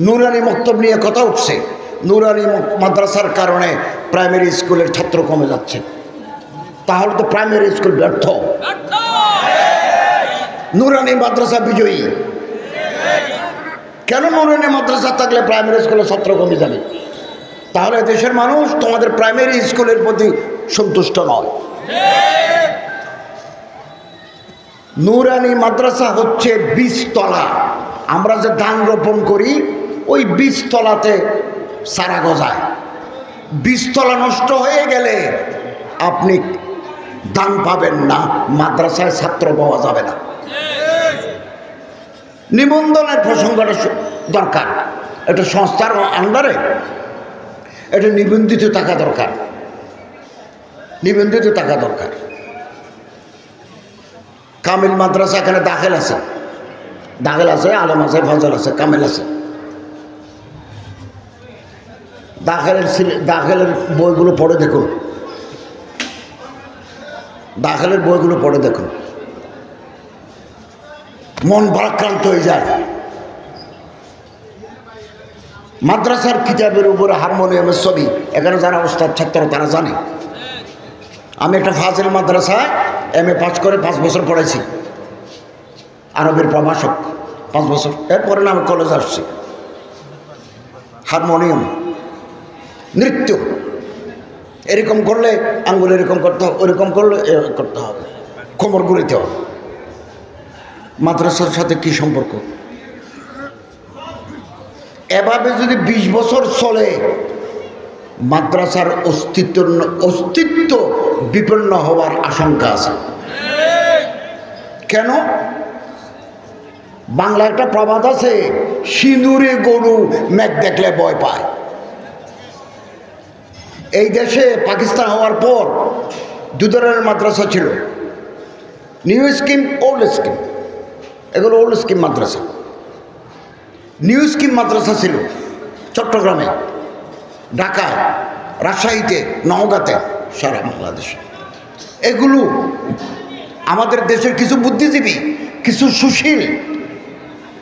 নুরানি মক্তব নিয়ে কথা উঠছে। নুরানি মাদ্রাসার কারণে প্রাইমারি স্কুলের ছাত্র কমে যাচ্ছে। তাহলে তো প্রাইমারি স্কুল ব্যর্থ। নুরানি মাদ্রাসা বিজয়ী। কেন নুরানি মাদ্রাসা থাকলে প্রাইমারি স্কুলের ছাত্র কমে যাবে? তাহলে দেশের মানুষ তোমাদের প্রাইমারি স্কুলের প্রতি সন্তুষ্ট নয়। নুরানি মাদ্রাসা হচ্ছে বীজতলা। আমরা যে ধান রোপণ করি ওই বীজতলাতে সারা গজায়। বীজতলা নষ্ট হয়ে গেলে আপনি দান পাবেন না, মাদ্রাসায় ছাত্র পাওয়া যাবে না। নিবন্ধনের প্রসঙ্গটা দরকার। এটা সংস্থার আন্ডারে এটা নিবন্ধিত থাকা দরকার। নিবন্ধিত থাকা দরকার। কামিল মাদ্রাসা এখানে দাখিল আছে। দাখিল আছে, আলম আছে, ফজল আছে, কামিল আছে। দাখিলের দাখিলের বইগুলো পড়ে দেখুন। দাখিলের বইগুলো পড়ে দেখুন। মন ভারাক্রান্ত হয়ে যায়। মাদ্রাসার কিতাবের উপরে হারমোনিয়ামের ছবি, এখানে যারা ওস্তাদ ছাত্র তারা জানে। আমি একটা ফাজিল মাদ্রাসায় এম এ পাস করে পাঁচ বছর পড়েছি আরবের প্রভাষক, পাঁচ বছর। এরপরে না আমি কলেজ আসছি। হারমোনিয়াম। নৃত্য। এরকম করলে আঙ্গুল এরকম করতে হবে, ওরকম করলে করতে হবে। কোমর গুলিতে হবে। মাদ্রাসার সাথে কি সম্পর্ক? এভাবে যদি ২০ বছর চলে, মাদ্রাসার অস্তিত্ব অস্তিত্ব বিপন্ন হওয়ার আশঙ্কা আছে। কেন? বাংলা একটা প্রবাদ আছে, সিঁদুরে গরু মেঘ দেখলে ভয় পায়। এই দেশে পাকিস্তান হওয়ার পর দু ধরনের মাদ্রাসা ছিল। নিউ স্কিম ওল্ড স্কিম এগুলো ওল্ড স্কিম মাদ্রাসা। নিউ স্কিম মাদ্রাসা ছিল চট্টগ্রামে, ঢাকায়, রাজশাহীতে, নওগাঁতে, সারা বাংলাদেশে। এগুলো আমাদের দেশের কিছু বুদ্ধিজীবী, কিছু সুশীল,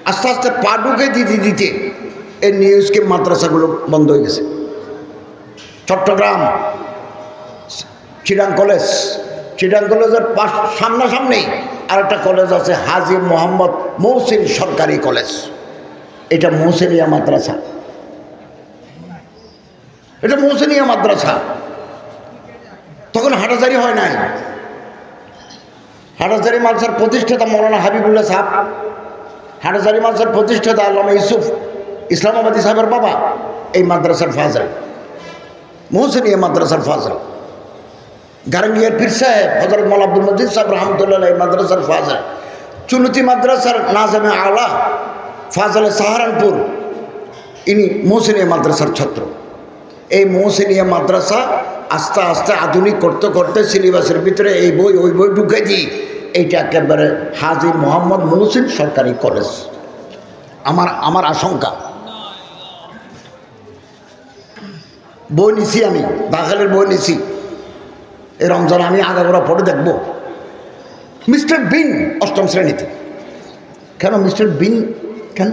আস্তে আস্তে পা ঢুকে দিতে দিতে এই নিউ স্কিম মাদ্রাসাগুলো বন্ধ হয়ে গেছে। চট্টগ্রাম চিরাং কলেজ। চিরাং কলেজের পাশ সামনাসামনি আরেকটা কলেজ আছে হাজি মোহাম্মদ মৌসিন সরকারি কলেজ। এটা মৌসিনিয়া মাদ্রাসা। এটা মৌসিনিয়া মাদ্রাসা। তখন হাটাজারি হয় নাই। হাটাজারি মাদ্রাসার প্রতিষ্ঠাতা মৌলানা হাবিবুল্লাহ সাহেব, হাটাজারি মাদ্রাসার প্রতিষ্ঠাতা আল্লামা ইউসুফ, ইসলামাবাদী সাহেবের বাবা এই মাদ্রাসার ফাজল। মৌসিনিয়া মাদ্রাসার ফাজল। গারঙ্গিয়ার পীর সাহেব হজরত মৌল আব্দুল মজিদ সাহেব রহমতুল্লাহ মাদ্রাসার ফাজল। চুনুতি মাদ্রাসার নাজামে আলা, ফাজলে সাহারানপুর, ইনি মৌসিনিয়া মাদ্রাসার ছাত্র। এই মৌসিনিয়া মাদ্রাসা আস্তে আস্তে আধুনিক করতে করতে সিলেবাসের ভিতরে এই বই, ওই বই ঢুকে দিই। এইটা একেবারে হাজি মোহাম্মদ মৌসিন সরকারি কলেজ। আমার আমার আশঙ্কা। বই নিছি আমি দাখালের বই নিছি। এই রমজান আমি আগে আগাগোড়া পড়ে দেখব। মিস্টার বিন অষ্টম শ্রেণীতে। কেন মিস্টার বিন? কেন?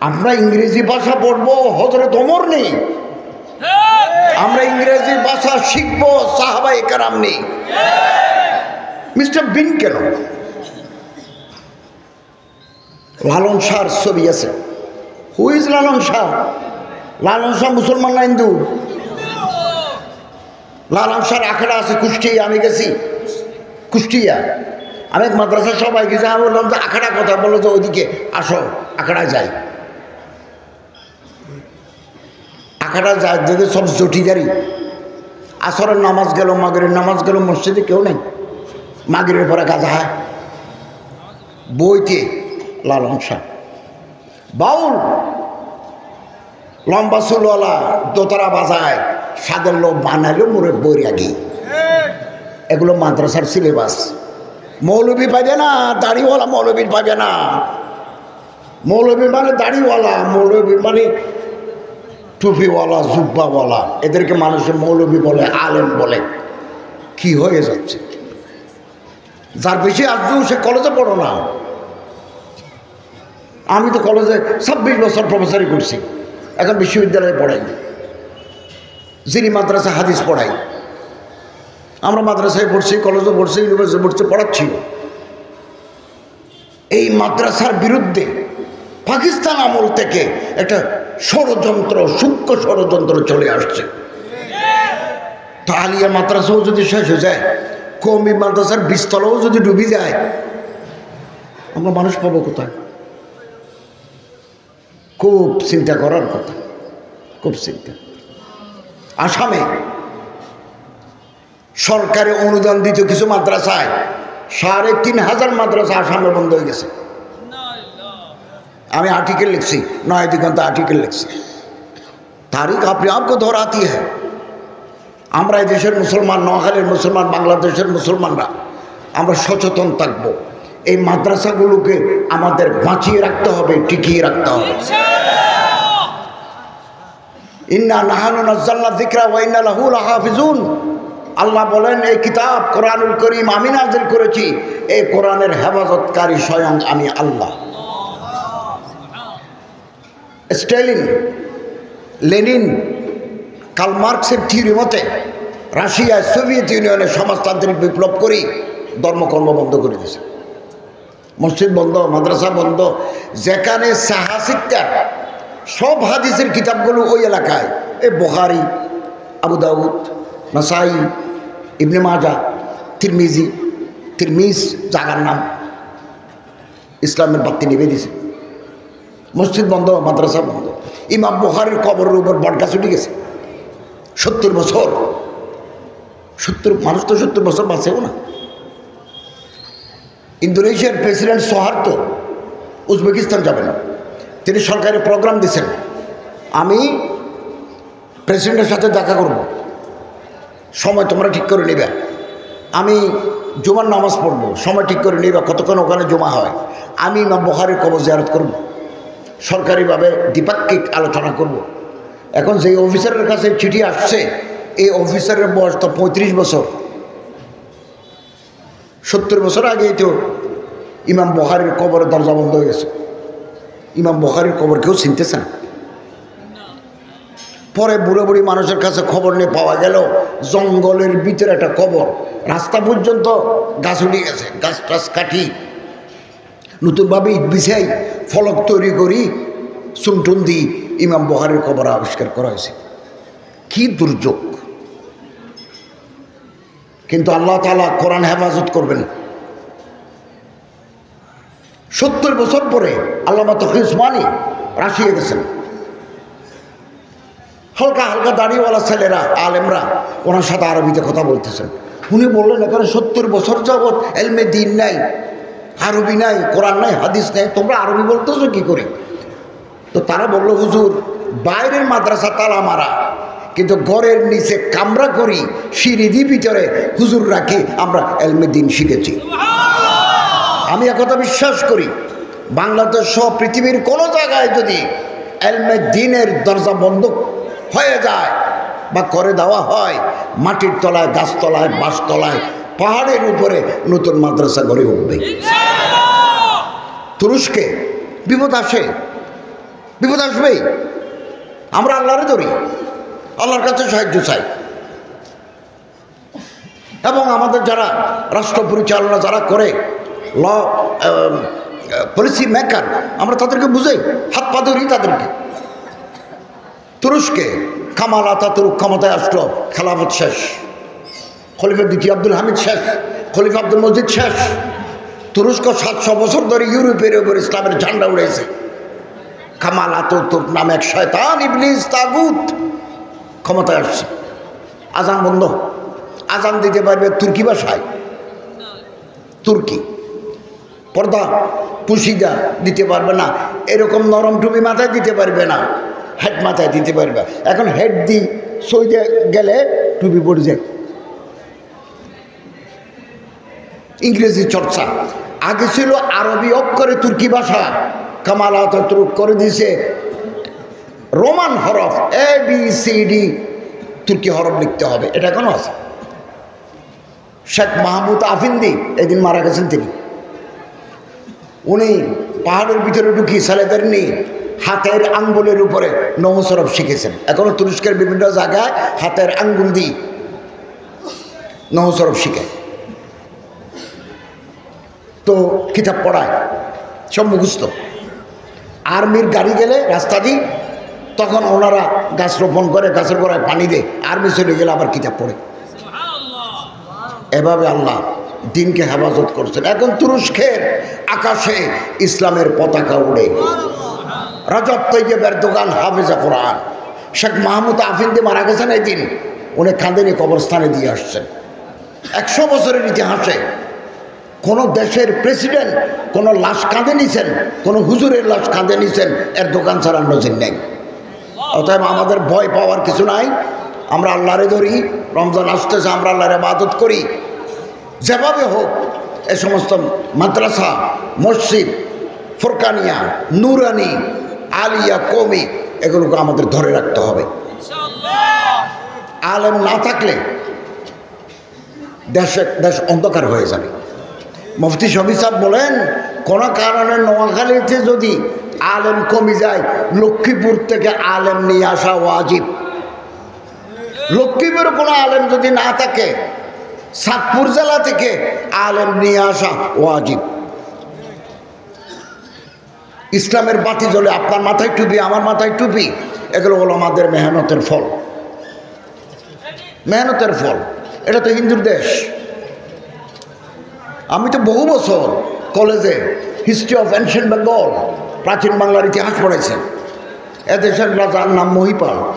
আমরা ইংরেজি ভাষা পড়ব হজরত অমর নেই। আমরা ইংরেজি ভাষা শিখব সাহাবাই কারাম নেই। মিস্টার বিন কেন? লালন শাহর ছবি আছে। Who is Lalon Shah? লালন শাহ মুসলমান না হিন্দু? লালন শাহর আখড়া আছে কুষ্টিয়া, আমি গেছি কুষ্টিয়া। আমি মাদ্রাসা সবাই গেছি, আমি বললাম যে আখড়া কথা বলো যে ওইদিকে আসো আখড়া যাই। আখড়া যায় যদি সব জটিদারি। আসরের নামাজ গেল মাগরের নামাজ গেল, মসজিদে কেউ নেই। মাগরের পরে কাজা হয়। বইতে লালন শাহ বাউল লম্বা চুলওয়ালা দোতারা বাজায়, সাদের লোক বানাইলো মোরে বই আগে এগুলো মাদ্রাসার সিলেবাস মৌলবী পাবে না, দাড়িওয়ালা মৌলবী পাবে না। মৌলবী মানে দাড়িওয়ালা মৌলবী মানে টুপিওয়ালা, জুব্বাওয়ালা। এদেরকে মানুষের মৌলবী বলে, আলেম বলে। কি হয়ে যাচ্ছে? যার বেশি আজও সে কলেজে পড়ো না। আমি তো কলেজে ছাব্বিশ বছর প্রফেসরি করছি। এখন বিশ্ববিদ্যালয়ে পড়াই। যিনি মাদ্রাসা হাদিস পড়াই। আমরা মাদ্রাসায় পড়ছি, কলেজে পড়ছি ইউনিভার্সিটি পড়ছি, পড়াচ্ছি। এই মাদ্রাসার বিরুদ্ধে পাকিস্তান আমল থেকে একটা ষড়যন্ত্র, সূক্ষ্ম ষড়যন্ত্র চলে আসছে। তো আলিয়া মাদ্রাসাও যদি শেষ হয়ে যায় কমি মাদ্রাসার বিস্তলাও যদি ডুবে যায়, আমরা মানুষ পাবো কোথায়? খুব চিন্তা করার কথা। খুব চিন্তা। আসামে সরকারে অনুদান দিত কিছু মাদ্রাসায়। সাড়ে তিন হাজার মাদ্রাসা আসামে বন্ধ হয়ে গেছে। আমি আর্টিকেল লিখছি, নয় দিগন্ত आर्टिकल লিখছি। তারিখ अपने आप ধরাতি হ্যাঁ। আমরা এই দেশের মুসলমান, নোয়াখালীর মুসলমান, বাংলাদেশের মুসলমানরা, আমরা সচেতন থাকব। এই মাদ্রাসাগুলোকে আমাদের বাঁচিয়ে রাখতে হবে টিকিয়ে রাখতে হবে। ইন্না নাহানু নাজ্জাল্লা আল্লাহ বলেন এই কিতাব কোরআনুল করিম আমি নাজিল করেছি এই কোরআনের হেফাজতকারী স্বয়ং আমি আল্লাহ। স্টেলিন লেনিন কাল মার্কসের থিওরি মতে রাশিয়ায় সোভিয়েত ইউনিয়নের সমাজতান্ত্রিক বিপ্লব করি ধর্মকর্ম বন্ধ করে দিয়েছে। মসজিদ বন্ধ, মাদ্রাসা বন্ধ, যেখানে সাহাসিককার সব হাদিসের কিতাবগুলো ওই এলাকায়। এ বোহারি আবু দাউদ, নাসাই, ইবনে মাজা তিরমিজি, তিরমিজ, জাগার নাম। ইসলামের বাত্তি নিবে দিছে। মসজিদ বন্ধ, মাদ্রাসা বন্ধ। ইমাম বুখারির কবরের উপর বটগাছ উঠে গেছে। সত্তর বছর। সত্তর, মানুষ তো সত্তর বছর বাঁচেও না। ইন্দোনেশিয়ার প্রেসিডেন্ট সোহার্তো উজবেকিস্তান যাবেন। তিনি সরকারি প্রোগ্রাম দিয়েছেন আমি প্রেসিডেন্টের সাথে দেখা করব। সময় তোমরা ঠিক করে নেবে। আমি জুমার নামাজ পড়ব। সময় ঠিক করে নেবে কতক্ষণ ওখানে জমা হয়। আমি ইমাম বহারের কবর জিয়ারত করব। সরকারিভাবে দ্বিপাক্ষিক আলোচনা করব। এখন যেই অফিসারের কাছে চিঠি আসছে, এই অফিসারের বয়স তো পঁয়ত্রিশ বছর। সত্তর বছর আগেই তো ইমাম বহারের কবরের দরজা বন্ধ হয়ে গেছে। ইমাম বহারের কবর কেউ চিনতেছে না। পরে বুড়ো বুড়ি মানুষের কাছে খবর নিয়ে পাওয়া গেল, জঙ্গলের ভিতরে একটা কবর। রাস্তা পর্যন্ত গাছ উঠে গেছে, গাছ টাছ কাটি। নতুনভাবে ইট বিছাই ফলক তৈরি করি, চুনটুন দিই ইমাম বহারের কবর আবিষ্কার করা হয়েছে। কি দুর্যোগ! কিন্তু আল্লাহ তালা কোরআন হেফাজত করবেন। সত্তর বছর পরে তফিজ মানি রাশিয়ে গেছেন। হালকা হালকা দাড়িওয়ালা ছেলেরা, আলেমরা ওনার সাথে আরবিতে কথা বলতেছেন। উনি বললেন, এখানে সত্তর বছর যাবৎ এলমে দিন নাই, আরবি নাই, কোরআন নাই, হাদিস নাই, তোমরা আরবি বলতেছো কি করে? তো তারা বলল, হুজুর, বাইরের মাদ্রাসা তালা মারা। কিন্তু ঘরের নিচে কামরা করি, সিঁড়ি ভিতরে হুজুর রাখি, আমরা এলমে দিন শিখেছি। আমি একথা বিশ্বাস করি, বাংলাদেশ সহ পৃথিবীর কোনো জায়গায় যদি এলমে দিনের দরজা বন্ধ হয়ে যায় বা করে দেওয়া হয়, মাটির তলায়, গাছতলায়, বাঁশতলায়, পাহাড়ের উপরে নতুন মাদ্রাসা গড়ে উঠবে। তুরস্কে বিপদ আসে, বিপদ আসবেই। আমরা আল্লাহরে ধরি। আল্লাহর কাছে সাহায্য চাই। এবং আমাদের যারা রাষ্ট্র পরিচালনা যারা করে, ল পলিসি মেকার আমরা তাদেরকে বুঝাই, হাত পা ধরি তাদেরকে। তুরস্কে, কামাল আতাতুরুক ক্ষমতায় আসলো, খেলাফত শেষ। খলিফা দ্বিতীয় আব্দুল হামিদ শেষ, খলিফা আব্দুল মজিদ শেষ। তুরস্ক সাতশো বছর ধরে ইউরোপের উপর ইসলামের ঝান্ডা উড়েছে কামাল আতাতুর্ক নামে এক শয়তান, ইবলিস, তাগুত ক্ষমতায় আসছে। আজান বন্ধ। আজান দিতে পারবে তুর্কি ভাষায়? তুর্কি। পর্দা পুশিদা দিতে পারবে না। এরকম নরম টুপি মাথায় দিতে পারবে না। হেড মাথায় দিতে পারবে। এখন হেড দি সইতে গেলে টুপি পড়ে যায় ইংরেজি চর্চা। আগে ছিল আরবি অক্ষরে তুর্কি ভাষা। কামাল আতরুক করে দিয়েছে রোমান হরফ এ বি সি ডি তুর্কি হরফ লিখতে হবে। এটা কেন আছে? শেখ মাহমুদ আফিন্দি এদিন মারা গেছেন তিনি। উনি পাহাড়ের ভিতরে ঢুকি ছেলেদের নিয়ে হাতের আঙ্গুলের উপরে নমসরফ শিখেছেন। এখনও তুরস্কের বিভিন্ন জায়গায় হাতের আঙ্গুল দিয়ে নহসরফ শিখে। তো কিতাব পড়ায় সব মুখস্থ আর্মির গাড়ি গেলে রাস্তা দিই তখন ওনারা গাছ রোপণ করে, গাছের গোড়ায় পানি দেয়। আর্মি চলে গেলে আবার কিতাব পড়ে। এভাবে আল্লাহ দিনকে হেফাজত করছেন। এখন তুরস্কের আকাশে ইসলামের পতাকা উড়ে। রাজব তৈয়বের দোকান হাফেজা কোরআন। শেখ মাহমুদ আফিন্দি মারা গেছেন এই দিন উনি কাঁদেনি কবরস্থানে দিয়ে আসছেন। একশো বছরের ইতিহাসে কোনো দেশের প্রেসিডেন্ট কোনো লাশ কাঁদে নিছেন, কোনো হুজুরের লাশ কাঁদে নিছেন, এর দোকান ছাড়ার নজির নেই। অতএব আমাদের ভয় পাওয়ার কিছু নাই। আমরা আল্লাহরে ধরি রমজান আসতেছে আমরা আল্লাহরে আবাদত করি। যেভাবে হোক এ সমস্ত মাদ্রাসা মসজিদ ফোরকানিয়া নুরানি আলিয়া কমি এগুলোকে আমাদের ধরে রাখতে হবে। আলেম না থাকলে দেশে দেশ অন্ধকার হয়ে যাবে। মুফতি শফি সাহেব বলেন কোনো কারণে নোয়াখালীতে যদি আলেম কমে যায়, লক্ষ্মীপুর থেকে আলেম নিয়ে আসা ওয়াজিব। লক্ষ্মীপুরে কোনো আলেম যদি না থাকে, সাতপুর জেলা থেকে আলেম নিয়ে আসা ওয়াজিব। ইসলামের বাতি জ্বলে, আপনার মাথায় টুপি, আমার মাথায় টুপি, এগুলো হলো আমাদের মেহনতের ফল। মেহনতের ফল, এটা তো হিন্দুর দেশ। আমি তো বহু বছর কলেজে হিস্ট্রি অফ এনশিয়েন্ট বেঙ্গল প্রাচীন বাংলার ইতিহাস পড়েছি এদেশের রাজার নাম মহিপাল।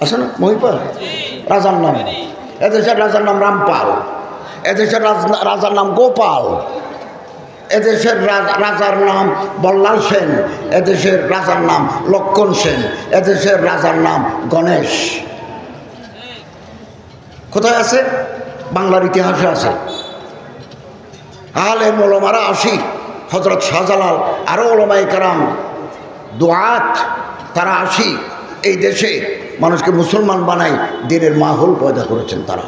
আছে না? মহিপাল? রাজার নাম। এদেশের রাজার নাম রামপাল। এদেশের রাজ- রাজার নাম গোপাল। এদেশের রাজ- রাজার নাম বল্লাল সেন। এদেশের রাজার নাম লক্ষণ সেন। এদেশের রাজার নাম গণেশ। কোথায় আছে? বাংলার ইতিহাসে আছে। আলে মোলমারা আসি হজরত শাহজালাল আরও ওলমাই কারাম, দোয়াত তারা আসি এই দেশে মানুষকে মুসলমান বানাই দিনের মাহল পয়দা করেছেন তারা।